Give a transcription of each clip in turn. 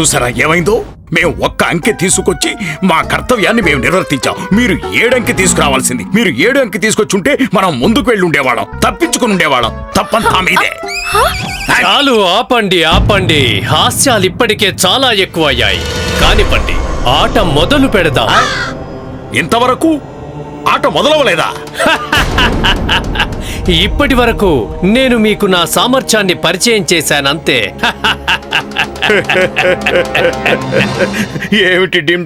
చూసారా ఏమైందో? మేము ఒక్క అంకె తీసుకొచ్చి మా కర్తవ్యాన్ని మేము నిర్వర్తించాం. మీరు ఏడు అంకె తీసుకురావాల్సింది. మీరు ఏడు అంకె తీసుకొచ్చుంటే మనం ముందుకు వెళ్ళి ఉండేవాళ్ళం తప్పించుకుని ఉండేవాళ్ళం. తప్పంతా మీదే. చాలు ఆపండి ఆపండి. హాస్యాలు ఇప్పటికే చాలా ఎక్కువయ్యాయి. కానివ్వండి ఆట మొదలు పెడదాం. ఇంతవరకు ఆట మొదలవలేదా? ఇప్పటి వరకు నేను మీకు నా సామర్థ్యాన్ని పరిచయం చేశానంతే. ఏమిటి డిమ్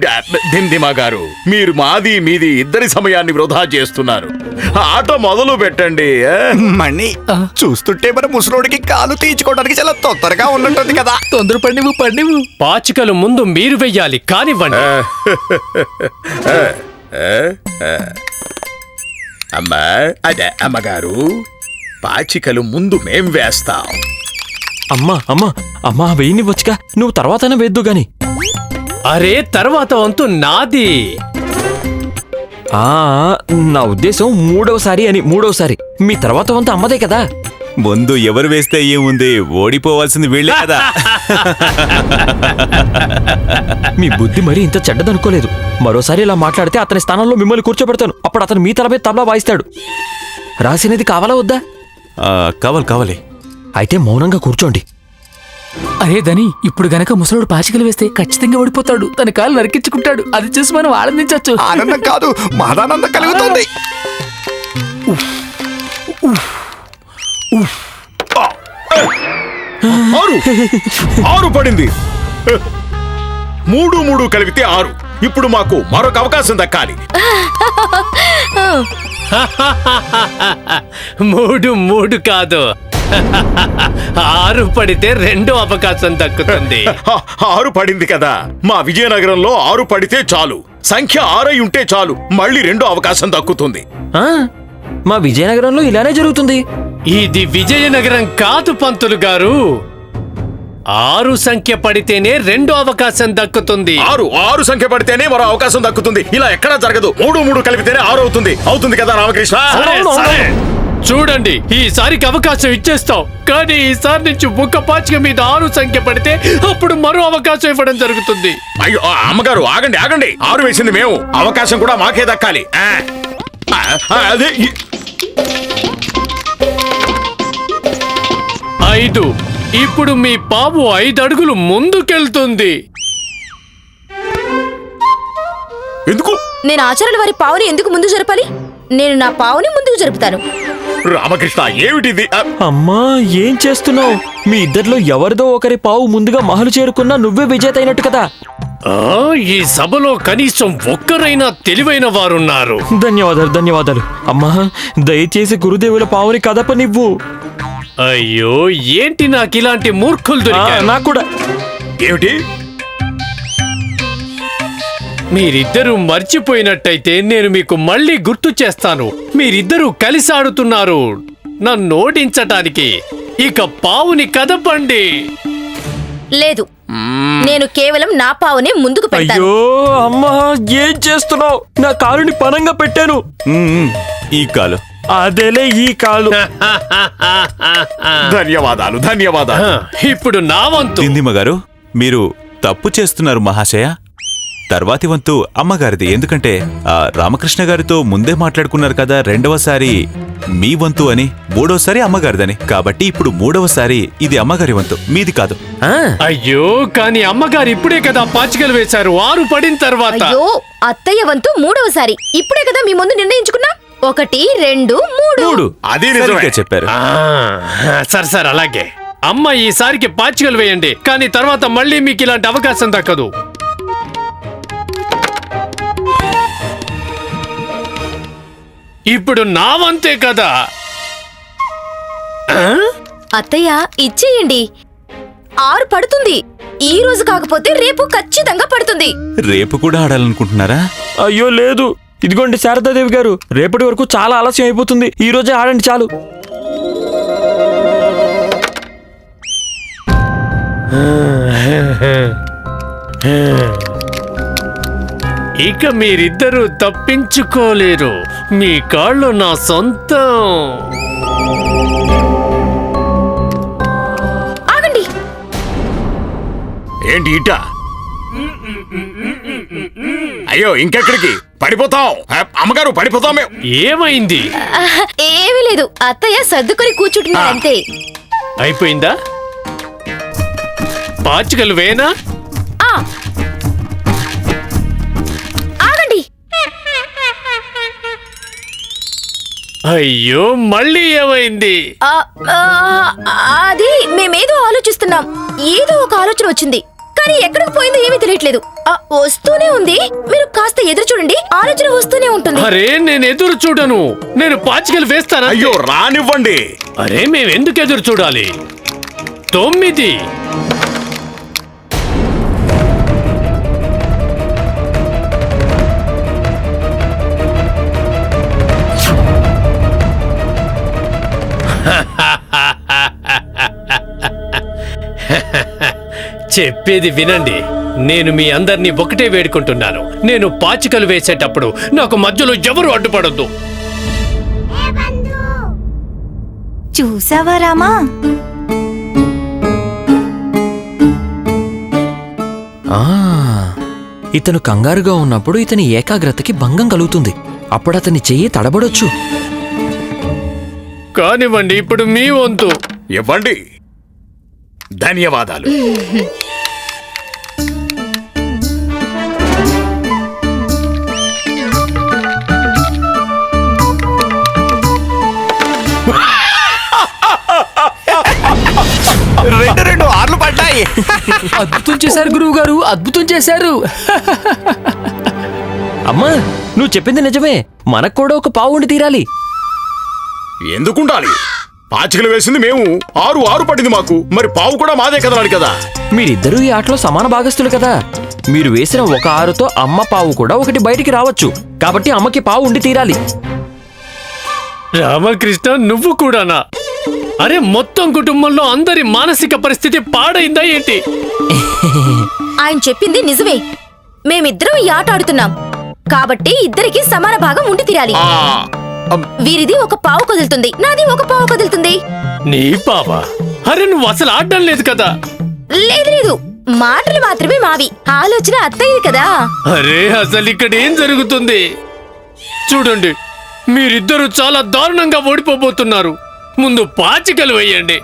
దిమ్దిమా గారు మీరు మాది మీది ఇద్దరి సమయాన్ని వృధా చేస్తున్నారు. ఆట మొదలు పెట్టండి? మణి చూస్తుంటే మన ముసలోడికి కాలు తీయించుకోవడానికి చాలా తొందరగా ఉన్నట్టుంది కదా. తొందరపడి నువ్వు పడి నువ్వు పాచికలు ముందు మీరు వెయ్యాలి కానివ్వండి. అమ్మా అదే అమ్మగారు పాచికలు ముందు మేం వేస్తాం. అమ్మా అమ్మా అమ్మా వెయ్యనివ్వచ్చుగా నువ్వు తర్వాతనే వేద్దు గాని. అరే తర్వాత వంతు నాది. ఆ నా ఉద్దేశం మూడవసారి అని మూడవసారి. మీ తర్వాత వంత అమ్మదే కదా. ముందు ఎవరు వేస్తే ఏముంది? ఓడిపోవాల్సింది వీళ్ళే కదా. మీ బుద్ధి మరీ ఇంత చెడ్డదనుకోలేదు. మరోసారి ఇలా మాట్లాడితే అతని స్థానంలో మిమ్మల్ని కూర్చోబెడతాను. అప్పుడు అతను మీ తల మీద తబలా వాయిస్తాడు. రాసినది కావాలా వద్దా? ఆ, కావాలి కావాలి. అయితే మౌనంగా కూర్చోండి. అరే దని ఇప్పుడు గనక ముసలోడు పాచికలు వేస్తే ఖచ్చితంగా ఓడిపోతాడు. తన కాలు నరికించుకుంటాడు. అది చూసి మనం ఆనందించవచ్చు. ఆనందం కాదు మహాదానందం కలుగుతుంది. ఆరు. ఆరు పడింది. మూడు మూడు కలిపితే ఆరు. ఇప్పుడు మాకు మరొక అవకాశం దక్కాలి. మూడు మూడు కాదు. ఆరు పడితే రెండో అవకాశం దక్కుతుంది. ఆరు పడింది కదా. మా విజయనగరంలో ఆరు పడితే చాలు. సంఖ్య ఆరై ఉంటే చాలు. మళ్ళీ రెండో అవకాశం దక్కుతుంది. ఆ, మా విజయనగరంలో ఇలానే జరుగుతుంది. ఇది విజయనగరం కాదు పంతులు గారు. ఆరు సంఖ్య పడితేనే రెండో అవకాశం దక్కుతుంది. ఆరు ఆరు సంఖ్య పడితేనే మరో అవకాశం దక్కుతుంది. ఇలా ఎక్కడా జరగదు. మూడు మూడు కలిపితేనే ఆరు అవుతుంది. అవుతుంది కదా రామకృష్ణ? సరే, సరే. చూడండి ఈసారికి అవకాశం ఇచ్చేస్తాం. కానీ ఈసారి నుంచి ఒక్క పాచిక మీద ఆరు సంఖ్య పడితే అప్పుడు మరో అవకాశం ఇవ్వడం జరుగుతుంది. అయ్యో ఆ, అమ్మగారు ఆగండి ఆగండి. ఆరు వేసింది మేము. అవకాశం కూడా మాకే దక్కాలి. ఆ. ఆ, ఆ, అదే ఈ- ఐదు. ఇప్పుడు మీ పాము ఐదు అడుగులు ముందుకెళ్తుంది. ఎందుకు? నేను ఆచార్యుల వారి పావుని ఎందుకు ముందు జరపాలి? నేను నా పావుని ముందుకు జరుపుతాను. రామకృష్ణ ఏమిటిది? అమ్మా ఏం చేస్తున్నావు? మీ ఇద్దరిలో ఎవరిదో ఒకరి పావు ముందుగా మహలు చేరుకున్నా నువ్వే విజేత అయినట్టు కదా. ఆ, ఈ సభలో కనీసం ఒక్కరైనా తెలివైన వారున్నారు. ధన్యవాదాలు ధన్యవాదాలు. అమ్మా దయచేసి గురుదేవుల పావుని కదపనివ్వు. అయ్యో ఏంటి నాకు ఇలాంటి మూర్ఖులు దొరికారు? నాకు కూడా ఏమిటి? మీరిద్దరూ మర్చిపోయినట్టయితే నేను మీకు మళ్ళీ గుర్తు చేస్తాను. మీరిద్దరూ కలిసి ఆడుతున్నారు నన్ను ఓడించటానికి. ఇక పావుని కదపండి. లేదు. నేను కేవలం నా పావునే ముందుకు పెడతాను. అయ్యో అమ్మా ఏం చేస్తున్నావు? నా కాలుని పనంగా పెట్టాను. ఈ కాలు. అదేలే ఈ కాలు. ధన్యవాదాలు ధన్యవాదాలు. ఇప్పుడు నా వంతు. దిందిమ గారు మీరు తప్పు చేస్తున్నారు మహాశయ. తర్వాతి వంతు అమ్మగారిది ఎందుకంటే ఆ రామకృష్ణ గారితో ముందే మాట్లాడుకున్నారు కదా రెండవసారి మీ వంతు అని మూడవసారి అమ్మగారిదని. కాబట్టి ఇప్పుడు మూడవసారి ఇది అమ్మగారి వంతు మీది కాదు. అయ్యో కానీ అమ్మగారు ఇప్పుడే కదా పాచికలు వేశారు ఆరు పడిన తర్వాత. అయ్యో అత్తయ్య వంతు మూడవసారి. ఇప్పుడే కదా మీ ముందు నిర్ణయించుకున్నా. ఒకటి రెండు మూడు. మూడు. అది నిజమే. సరిగ్గా చెప్పారు. ఆ, సరే సరే అలాగే. అమ్మ ఈసారికి పాచికలు వేయండి కానీ తర్వాత మళ్ళీ మీకు ఇలాంటి అవకాశం దక్కదు. ఇప్పుడు నా వంతే కదా. అత్తయ్య ఇచ్చేయండి. ఆరు పడుతుంది. ఈ రోజు కాకపోతే రేపు ఖచ్చితంగా పడుతుంది. రేపు కూడా ఆడాలనుకుంటున్నారా? అయ్యో లేదు. ఇదిగోండి శారదాదేవి గారు రేపటి వరకు చాలా ఆలస్యం అయిపోతుంది. ఈ రోజే ఆడండి చాలు. ఇక మీరిద్దరూ తప్పించుకోలేరు. మీ కాళ్ళు నా సొంతం. ఆగండి. ఏంటి ఇట అయ్యో ఇంకెక్కడికి? పడిపోతాం. అమ్మగారు పడిపోతాం మేము. ఏమైంది? ఏమీ లేదు. అత్తయ్య సర్దుకొని కూర్చుంటున్నారు అంతే అయిపోయిందా? పాచికలు వేనా? ఆ. ఆగండి. అయ్యో మళ్ళీ ఏమైంది? ఆ, ఆ, అది మేమేదో ఆలోచిస్తున్నాం. ఏదో ఒక ఆలోచన వచ్చింది. కానీ ఎక్కడికి పోయిందో ఏమీ తెలియట్లేదు. ఆ, వస్తూనే ఉంది. మీరు కాస్త ఎదురు చూడండి. ఆలోచన వస్తూనే ఉంటుంది. అరే నేను ఎదురు చూడను. నేను పాచికలు వేస్తాను అయ్యో రానివ్వండి. అరే మేము ఎందుకు ఎదురు చూడాలి? తొమ్మిది. చెప్పేది వినండి. నేను మీ అందరినీ ఒకటే వేడుకుంటున్నాను. నేను పాచికలు వేసేటప్పుడు నాకు మధ్యలో ఎవరు అడ్డుపడొద్దు. చూసావా రామా? ఆ, ఇతను కంగారుగా ఉన్నప్పుడు ఇతని ఏకాగ్రతకి భంగం కలుగుతుంది. అప్పుడు అతని చెయ్యి తడబడొచ్చు. కానివ్వండి ఇప్పుడు మీ వంతు. ఇవ్వండి. ధన్యవాదాలు. రెండు రెండు ఆర్లు పడ్డాయి. అద్భుతం చేశారు గురువు గారు అద్భుతం చేశారు. అమ్మా నువ్వు చెప్పింది నిజమే. మనకు కూడా ఒక పావు ఉండి తీరాలి. ఎందుకుండాలి? పాచికలు వేసింది మేము. ఆరు ఆరు పడింది మాకు. మరి పావు కూడా మాదే కదలాలి కదా? మీరిద్దరూ ఈ ఆటలో సమాన భాగస్తులు కదా. మీరు వేసిన ఒక ఆరుతో అమ్మ పావు కూడా ఒకటి బయటికి రావచ్చు. కాబట్టి అమ్మకి పావు ఉండి తీరాలి. రామకృష్ణ నువ్వు కూడానా? అరే మొత్తం కుటుంబంలో అందరి మానసిక పరిస్థితి పాడైందా ఏంటి? ఆయన చెప్పింది నిజమే. మేమిద్దరం ఈ ఆట ఆడుతున్నాం. కాబట్టి ఇద్దరికి సమాన భాగం ఉండి తీరాలి. వీరిది ఒక పావు కదులుతుంది. నాది ఒక పావు కదులుతుంది. నీ పావా? అరే నువ్వు అసలు ఆడడం లేదు కదా. లేదు లేదు. మాటలు మాత్రమే మావి. ఆలోచన అత్తయ్యది కదా. అరే అసలు ఇక్కడ ఏం జరుగుతుంది? చూడండి మీరిద్దరూ చాలా దారుణంగా ఓడిపోబోతున్నారు. ముందు పాచికలు వేయండి.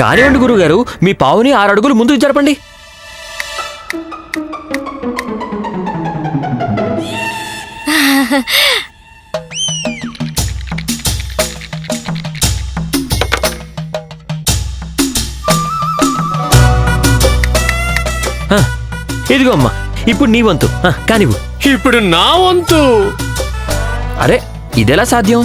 కానివ్వండి గురుగారు మీ పావుని ఆరు అడుగులు ముందుకు జరపండి. ఇదిగో అమ్మా ఇప్పుడు నీ వంతు. కానివ్వు. ఇప్పుడు నా వంతు. అరే ఇదెలా సాధ్యం?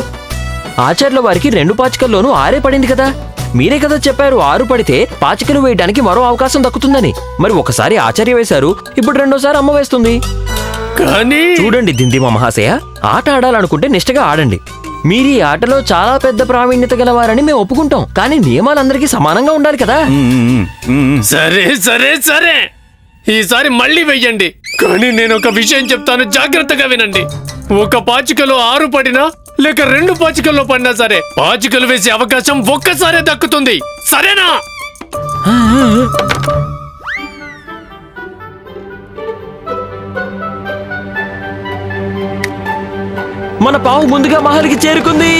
ఆచార్యుల వారికి రెండు పాచికల్లోనూ ఆరే పడింది కదా. మీరే కదా చెప్పారు ఆరు పడితే పాచికలు వేయడానికి మరో అవకాశం దక్కుతుందని. మరి ఒకసారి ఆచార్య వేశారు ఇప్పుడు రెండోసారి అమ్మ వేస్తుంది. కానీ చూడండి దిందిమ మహాశయ ఆట ఆడాలనుకుంటే నిష్టగా ఆడండి. మీరు ఈ ఆటలో చాలా పెద్ద ప్రావీణ్యత గలవారని మేము ఒప్పుకుంటాం. కానీ నియమాలందరికీ సమానంగా ఉండాలి కదా. సరే సరే సరే. ఈసారి మళ్ళీ వెయ్యండి. కానీ నేను ఒక విషయం చెప్తాను జాగ్రత్తగా వినండి. ఒక పాచికలో ఆరు పడినా లేక రెండు పాచికల్లో పడినా సరే పాచికలు వేసే అవకాశం ఒక్కసారే దక్కుతుంది. సరేనా? మన పావు ముందుగా మహల్కి చేరుకుంది.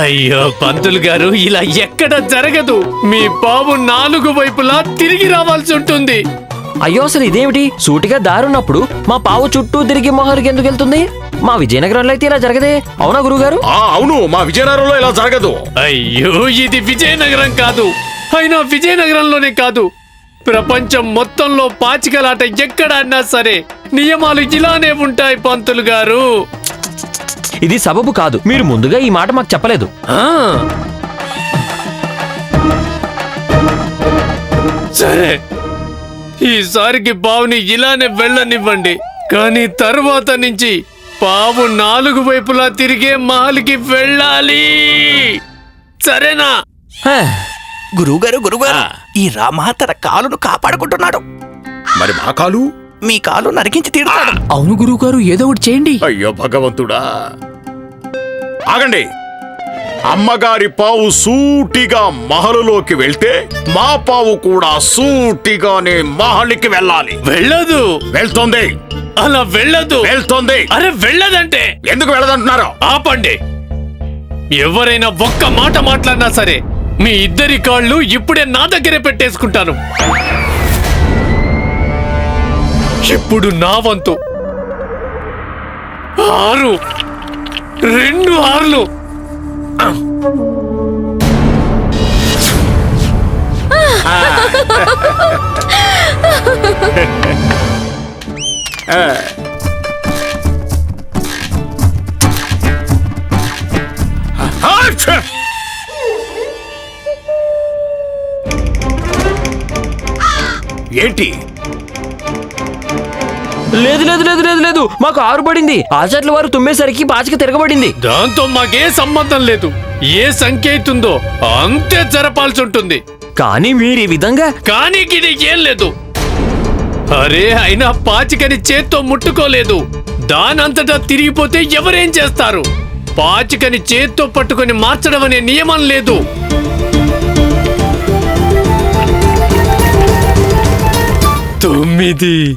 అయ్యో పంతులు గారు ఇలా ఎక్కడ జరగదు. మీ పాము నాలుగు వైపులా తిరిగి రావాల్సి ఉంటుంది. అయ్యో అసలు ఇదేమిటి? సూటిగా దారున్నప్పుడు మా పావు చుట్టూ తిరిగి మహల్కి ఎందుకు వెళ్తుంది? మా విజయనగరంలో అయితే ఇలా జరగదే. అవునా గురుగారు? ఆ అవును మా విజయనగరంలో ఇలా జరగదు. అయ్యో ఇది విజయనగరం కాదు. అయినా విజయనగరంలోనే కాదు. ప్రపంచం మొత్తంలో పాచికలాట ఎక్కడ అన్నా సరే నియమాలు ఇలానే ఉంటాయి పంతులు గారు. ఇది సబబు కాదు. మీరు ముందుగా ఈ మాట మాకు చెప్పలేదు. ఆ. సరే ఈసారికి బావుని ఇలానే వెళ్ళనివ్వండి. కానీ తర్వాత నుంచి పావు నాలుగు వైపులా తిరిగే మహల్కి వెళ్ళాలి. సరేనా? హ, గురువుగారు గురువుగారు ఈ రామ తన కాలును కాపాడుకుంటున్నాడు. మరి మా కాలు? మీ కాలు నరికించి తీరుతాడు. అవును గురువు గారు ఏదో ఒకటి చేయండి. అయ్యో భగవంతుడా. ఆగండి. అమ్మగారి పావు సూటిగా మహలులోకి వెళ్తే మా పావు కూడా సూటిగానే మహలికి వెళ్ళాలి. వెళ్ళదు. వెళ్తోంది. అలా వెళ్ళదు. వెళ్తోంది. అరే వెళ్ళదంటే. ఎందుకు వెళ్ళదంటున్నారు? ఆపండి. ఎవరైనా ఒక్క మాట మాట్లాడినా సరే మీ ఇద్దరి కాళ్ళు ఇప్పుడే నా దగ్గరే పెట్టేసుకుంటాను. ఇప్పుడు నా వంతు? ఆరు. రెండు ఆర్లు. ఏంటి? లేదు లేదు లేదు లేదు లేదు. మాకు ఆరు పడింది ఆచార్యుల వారు తుమ్మేసరికి పాచిక తిరగబడింది. దాంతో మాకే సంబంధం లేదు. ఏ సంఖ్య అవుతుందో అంతే జరపాల్సి ఉంటుంది. కానీ మీరు ఈ విధంగా కానీ ఇది ఏం లేదు. అరే అయినా పాచికని చేత్తో ముట్టుకోలేదు. దానంతటా తిరిగిపోతే ఎవరేం చేస్తారు? పాచికని చేత్తో పట్టుకొని మార్చడం అనే నియమం లేదు. తొమ్మిది.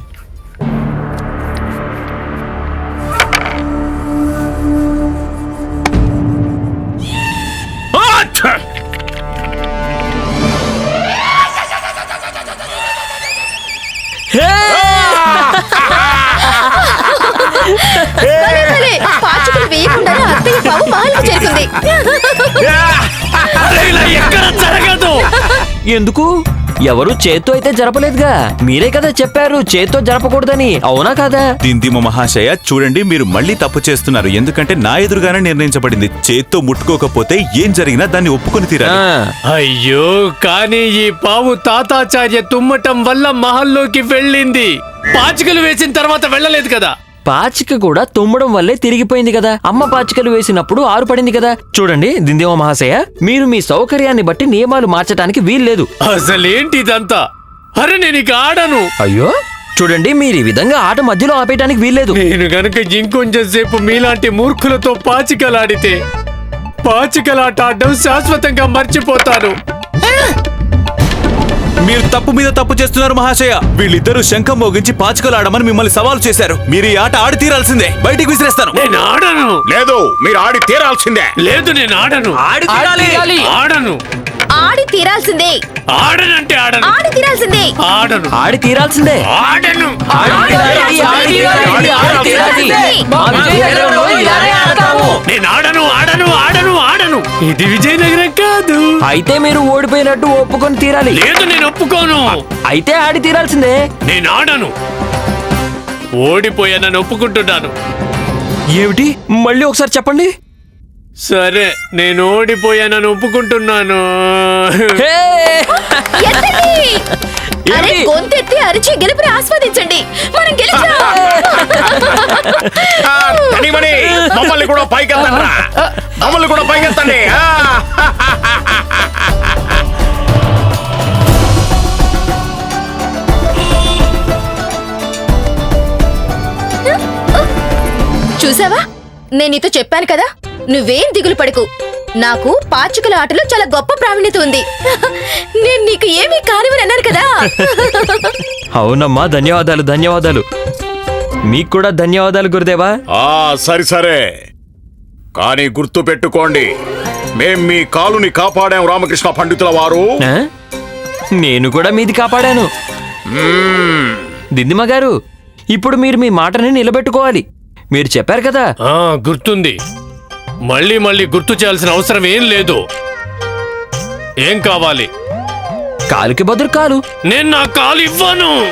పాచికలు వేయకుండానే అత్తయ్య పావు మహల్కి చేరుకుంది. అరే ఇలా ఎక్కడ జరగదు? ఎందుకు? ఎవరు చేత్తో అయితే జరపలేదుగా. మీరే కదా చెప్పారు చేత్తో జరపకూడదని. అవునా కదా? దిందిమ మహాశయ చూడండి మీరు మళ్ళీ తప్పు చేస్తున్నారు. ఎందుకంటే నా ఎదురుగానే నిర్ణయించబడింది. చేత్తో ముట్టుకోకపోతే ఏం జరిగినా దాన్ని ఒప్పుకొని ఆ, తీరాలి అయ్యో కానీ ఈ పావు తాతాచార్య తుమ్మటం వల్ల మహల్లోకి వెళ్ళింది. పాచికలు వేసిన తర్వాత వెళ్ళలేదు కదా? పాచిక కూడా తుమ్మడం వల్లే తిరిగిపోయింది కదా. అమ్మ పాచికలు వేసినప్పుడు ఆరు పడింది కదా. చూడండి దిందేవ మహాశయ మీరు మీ సౌకర్యాన్ని బట్టి నియమాలు మార్చడానికి వీల్లేదు. అసలేంటి ఇదంతా అరే నేను ఇక ఆడను. అయ్యో చూడండి మీరు ఈ విధంగా ఆట మధ్యలో ఆపేయడానికి వీల్లేదు. నేను గనుక ఇంకొంచెం సేపు మీలాంటి మూర్ఖులతో పాచికలాడితే పాచికలాట ఆడడం శాశ్వతంగా మర్చిపోతాను. మీరు తప్పు మీద తప్పు చేస్తున్నారు మహాశయ. వీళ్ళిద్దరూ శంఖం మోగించి పాచికలు ఆడమని మిమ్మల్ని సవాల్ చేశారు. మీరు ఈ ఆట ఆడి తీరాల్సిందే. బయటికి విసిరేస్తాను. నేను ఆడను. లేదు మీరు ఆడి తీరాల్సిందే. లేదు నేను ఆడను. ఆడి తీరాలి. ఆడను. ఆడి తీరాల్సిందే. ఆడనంటే ఆడను. ఆడి తీరాల్సిందే. ఆడను. ఆడి తీరాల్సిందే. ఆడను. ఆడి తీరాలి, ఆడి తీరాలి, ఆడి తీరాలి. మా విజయనగరంలో ఇలానే ఆడతాము. నేను ఆడను ఆడను ఆడను ఆడను. ఇది విజయనగరం కాదు. అయితే మీరు ఓడిపోయినట్టు ఒప్పుకొని తీరాలి. లేదు నేను ఒప్పుకోను. అయితే ఆడి తీరాల్సిందే. నేను ఆడను. ఓడిపోయానని ఒప్పుకుంటున్నాను. ఏమిటి? మళ్ళీ ఒకసారి చెప్పండి. సరే నేను ఓడిపోయానని ఒప్పుకుంటున్నాను. హే! ఎత్తండి అరే ఏమిటి? గొంతెత్తి అరిచి గెలుపుని ఆస్వాదించండి మనం గెలిచాం ఆ, మమ్మల్ని కూడా పైకెత్తండి మమ్మల్ని కూడా పైకెత్తండి ఆ! చూసావా నేను నీతో చెప్పాను కదా నువ్వేం దిగులు పడకు నాకు పాచికల ఆటలో చాలా గొప్ప ప్రావీణ్యత ఉంది. నేను నీకు ఏమీ కానివని అన్నాను కదా. అవునమ్మా ధన్యవాదాలు ధన్యవాదాలు. మీకు కూడా ధన్యవాదాలు గురుదేవా. ఆ సరి సరే. కానీ గుర్తు పెట్టుకోండి మేం మీ కాలుని కాపాడాం రామకృష్ణ పండితుల వారు. ఆ? నేను కూడా మీది కాపాడాను. దిందిమ గారు ఇప్పుడు మీరు మీ మాటని నిలబెట్టుకోవాలి. మీరు చెప్పారు కదా. ఆ గుర్తుంది. మళ్ళీ మళ్ళీ గుర్తు చేయాల్సిన అవసరం ఏం లేదు. ఏం కావాలి? కాలుకి బదులు కాలు. నేను నా కాలు ఇవ్వను.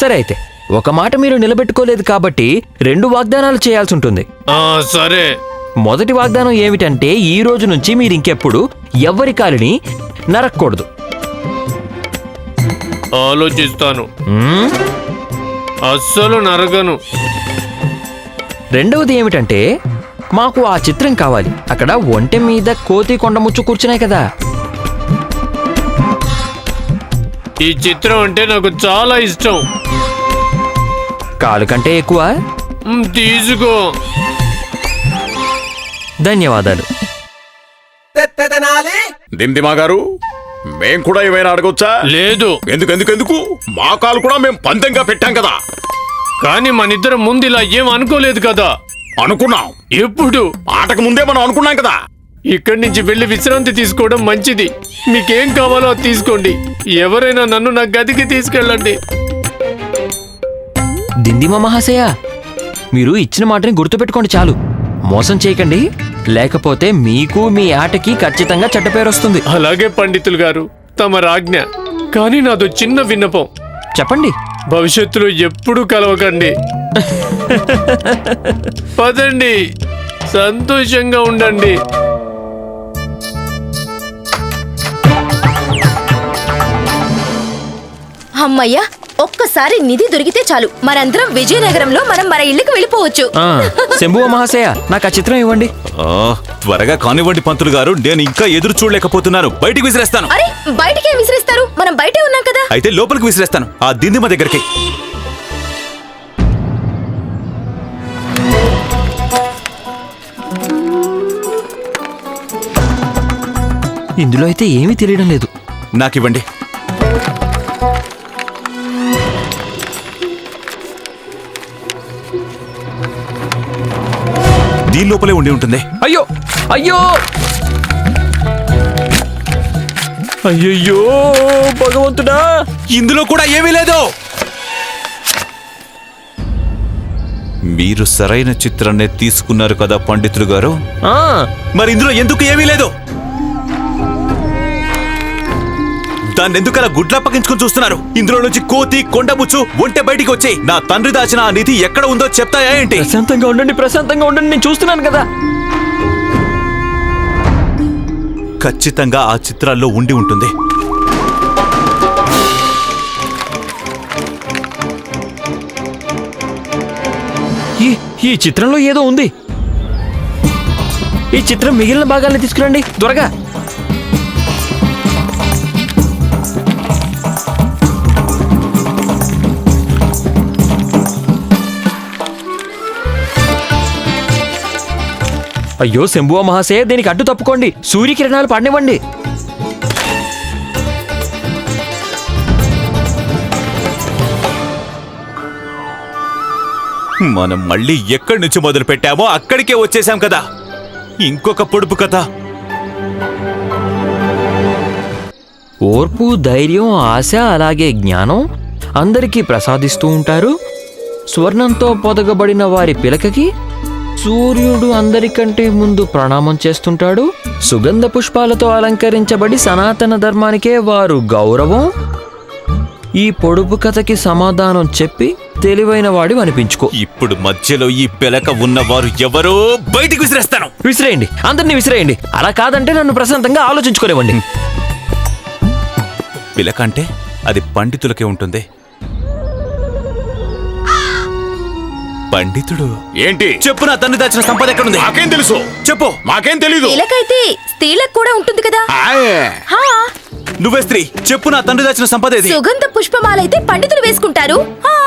సరే అయితే ఒక మాట మీరు నిలబెట్టుకోలేదు కాబట్టి రెండు వాగ్దానాలు చేయాల్సి ఉంటుంది. ఆ సరే. మొదటి వాగ్దానం ఏమిటంటే ఈ రోజు నుంచి మీరు ఇంకెప్పుడు ఎవ్వరి కాలిని నరక్కూడదు. ఆలోచిస్తాను. మ్మ్? అస్సలు నరగను. రెండవది ఏమిటంటే మాకు ఆ చిత్రం కావాలి. అక్కడ ఒంటె మీద కోతి కొండముచ్చు కూర్చున్నాయి కదా. ఈ చిత్రం అంటే నాకు చాలా ఇష్టం. కాలు కంటే ఎక్కువ? మ్, తీసుకో. ధన్యవాదాలు. దిందిమా గారు మేం కూడా ఏమైనా అడగొచ్చా? లేదు. ఎందుకు ఎందుకు ఎందుకు మా కాలు కూడా మేము పందెంగా పెట్టాం కదా. కానీ మన ఇద్దరం ముందు ఇలా ఏం అనుకోలేదు కదా. అనుకున్నాం. ఎప్పుడు? ఆటకు ముందే మనం అనుకున్నాం కదా. ఇక్కడి నుంచి వెళ్ళి విశ్రాంతి తీసుకోవడం మంచిది. మీకేం కావాలో అది తీసుకోండి. ఎవరైనా నన్ను నా గదికి తీసుకెళ్ళండి. దిందిమ మహాశయ మీరు ఇచ్చిన మాటని గుర్తుపెట్టుకోండి చాలు. మోసం చేయకండి. లేకపోతే మీకు మీ ఆటకి ఖచ్చితంగా చెడ్డ పేరు వస్తుంది. అలాగే పండితులు గారు తమ రాజ్ఞ. కానీ నాదో చిన్న విన్నపం. చెప్పండి. భవిష్యత్తులో ఎప్పుడూ కలవకండి. పదండి. సంతోషంగా ఉండండి. అమ్మయ్యా ఒక్కసారి నిధి దొరికితే చాలు. మనందరం విజయనగరంలో మనం మన ఇళ్ళకి వెళ్ళిపోవచ్చు. ఆ, శంభువ మహాశయ నాకు ఆ చిత్రం ఇవ్వండి. ఆ, త్వరగా కానివ్వండి పంతులు గారు నేను ఇంకా ఎదురు చూడలేకపోతున్నాను. బయటికి విసిరేస్తాను. అరే బయటికే విసిరేస్తారు? మనం బయటే ఉన్నాం కదా. అయితే లోపలికి విసిరేస్తాను. ఆ దిందిమ దగ్గరికి. ఇందులో అయితే ఏమీ తెలియడం లేదు. నాకివ్వండి దీని లోపలే ఉండి ఉంటుంది. అయ్యో! అయ్యో! అయ్యయ్యో! భగవంతుడా! ఇందులో కూడా ఏమీ లేదు. మీరు సరైన చిత్రాన్నే తీసుకున్నారు కదా పండితులు గారు? ఆ, మరి ఇందులో ఎందుకు ఏమీ లేదు? దాన్ని ఎందుకు అలా గుడ్లా పగించుకొని చూస్తున్నారు? ఇందులో నుంచి కోతి కొండముచ్చు ఒంటె బయటికి వచ్చి నా తండ్రి దాచిన ఆ నిధి ఎక్కడ ఉందో చెప్తాయా ఏంటి? ప్రశాంతంగా ఉండండి ప్రశాంతంగా ఉండండి నేను చూస్తున్నాను కదా. ఖచ్చితంగా ఆ చిత్రాల్లో ఉండి ఉంటుంది. ఈ ఈ చిత్రంలో ఏదో ఉంది. ఈ చిత్రం మిగిలిన భాగాల్ని తీసుకురండి త్వరగా. అయ్యో శంభువ మహాశయ దీనికి అడ్డు తప్పుకోండి. సూర్యకిరణాలు పడనివ్వండి. మనం మళ్ళీ ఎక్కడి నుంచి మొదలు పెట్టామో అక్కడికే వచ్చేసాం కదా. ఇంకొక పొడుపు కథ. ఓర్పు ధైర్యం ఆశ అలాగే జ్ఞానం అందరికీ ప్రసాదిస్తూ ఉంటారు. స్వర్ణంతో పొదగబడిన వారి పిలకకి సూర్యుడు అందరికంటే ముందు ప్రణామం చేస్తుంటాడు? సుగంధ పుష్పాలతో అలంకరించబడి సనాతన ధర్మానికే వారు గౌరవం? ఈ పొడుపు కథకి సమాధానం చెప్పి తెలివైన వాడి అనిపించుకో. ఇప్పుడు మధ్యలో ఈ పిలక ఉన్నవారు ఎవరో బయటికి విసిరేస్తాను. విసిరేయండి. అందరినీ విసిరేయండి. అలా కాదంటే నన్ను ప్రశాంతంగా ఆలోచించుకోనివ్వండి. పిలక అంటే అది పండితులకే ఉంటుంది? పండితుడు. ఏంటి? చెప్పు నా తండ్రి దాచిన సంపద ఎక్కడుంది? మాకేం తెలుసు. చెప్పు. మాకేం తెలీదు. ఇలాకైతే స్త్రీలకు కూడా ఉంటుంది కదా. హా. నువ్వే స్త్రీ. చెప్పు నా తండ్రి దాచిన సంపద ఏది? సుగంధ పుష్పమాలైతే పండితులు వేసుకుంటారు.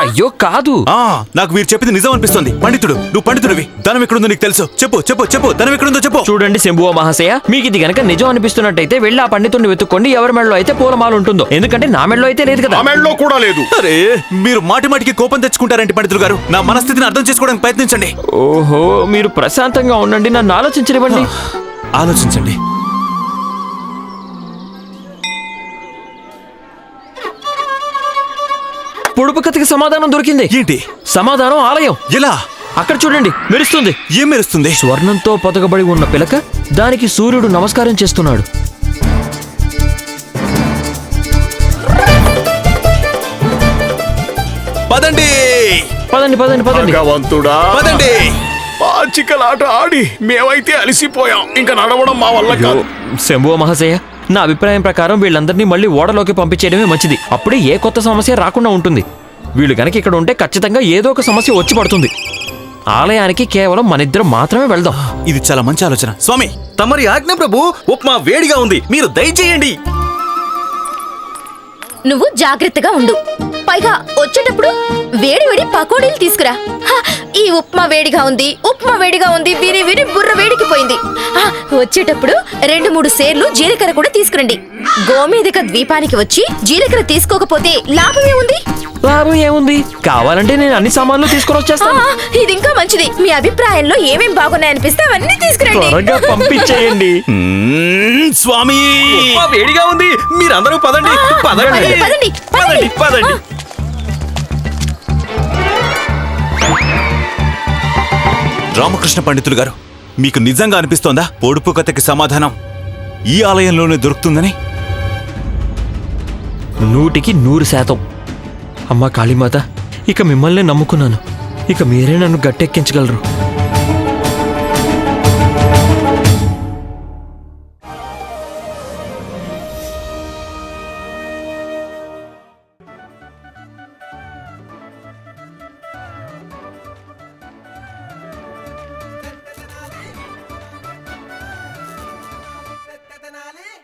అయ్యో కాదు. ఆ నాకు వీరు చెప్పింది నిజం అనిపిస్తుంది. పండితుడు నువ్వు పండితుడివి. ధనం ఎక్కడుందో నీకు తెలుసు. చెప్పు చెప్పు చెప్పు. ధనం ఎక్కడుందో చెప్పు. చూడండి శంభువ మహాశయ. మీకు ఇది గనక నిజం అనిపిస్తున్నట్టయితే వెళ్ళి ఆ పండితుడిని వెతుక్కోండి. ఎవరి మెడలో అయితే పూలమాల ఉంటుందో. ఎందుకంటే నా మెడలో అయితే లేదు కదా. మెడలో కూడా లేదు. అరే మీరు మాటి మాటికి కోపం తెచ్చుకుంటారంటే పండితులు గారు. నా మనస్థితిని అర్థం చేసుకోవడానికి ప్రయత్నించండి. ఓహో మీరు ప్రశాంతంగా ఉండండి. నన్ను ఆలోచించనివ్వండి. ఆలోచించండి. పొడుపు కథకి సమాధానం దొరికింది. ఏంటి? సమాధానం ఆలయం. ఎలా? అక్కడ చూడండి మెరుస్తుంది. ఏం మెరుస్తుంది? స్వర్ణంతో పొదగబడి ఉన్న పిలక దానికి సూర్యుడు నమస్కారం చేస్తున్నాడు. పదండి. పదండి పదండి పదండి. భగవంతుడా. పదండి. పాచికలాట ఆడి మేమైతే అలసిపోయాం. ఇంకా నడవడం మా వల్ల కాదు. శంభువ మహాశయ. నా అభిప్రాయం ప్రకారం వీళ్ళందరినీ మళ్ళీ ఓడలోకి పంపించేయడమే మంచిది. అప్పుడే ఏ కొత్త సమస్య రాకుండా ఉంటుంది. వీళ్ళు గనక ఇక్కడ ఉంటే ఖచ్చితంగా ఏదో ఒక సమస్య వచ్చి పడుతుంది. ఆలయానికి కేవలం మనిద్దరం మాత్రమే వెళ్దాం. ఇది చాలా మంచి ఆలోచన. స్వామి! తమరి ఆజ్ఞ ప్రభు ఉప్మా వేడిగా ఉంది. మీరు దయచేయండి. నువ్వు జాగ్రత్తగా ఉండు. పైగా వచ్చేటప్పుడు వేడి వేడి పకోడీలు తీసుకురా. హ, ఈ ఉప్మా వేడిగా ఉంది ఉప్మా వేడిగా ఉంది విని విని బుర్ర వేడికి పోయింది. వచ్చేటప్పుడు రెండు మూడు సేర్లు జీలకర్ర కూడా తీసుకురండి. గోమేధిక ద్వీపానికి వచ్చి జీలకర్ర తీసుకోకపోతే లాభం ఏముంది? లాభం ఏముంది? కావాలంటే నేను అన్ని సామాన్లు తీసుకొని వచ్చేస్తాను. ఇది ఇంకా మంచిది. మీ అభిప్రాయంలో ఏమేం బాగున్నాయనిపిస్తే అవన్నీ తీసుకురండి. త్వరగా పంపించేయండి. స్వామి! వేడిగా ఉంది. మీరందరూ పదండి. పదండి, పదండి, పదండి. పదండి రామకృష్ణ పండితులు గారు మీకు నిజంగా అనిపిస్తోందా పొడుపు కథకి సమాధానం? ఈ ఆలయంలోనే దొరుకుతుందని? నూటికి నూరు శాతం. అమ్మా కాళీమాత ఇక మిమ్మల్ని నమ్ముకున్నాను. ఇక మీరే నన్ను గట్టెక్కించగలరు.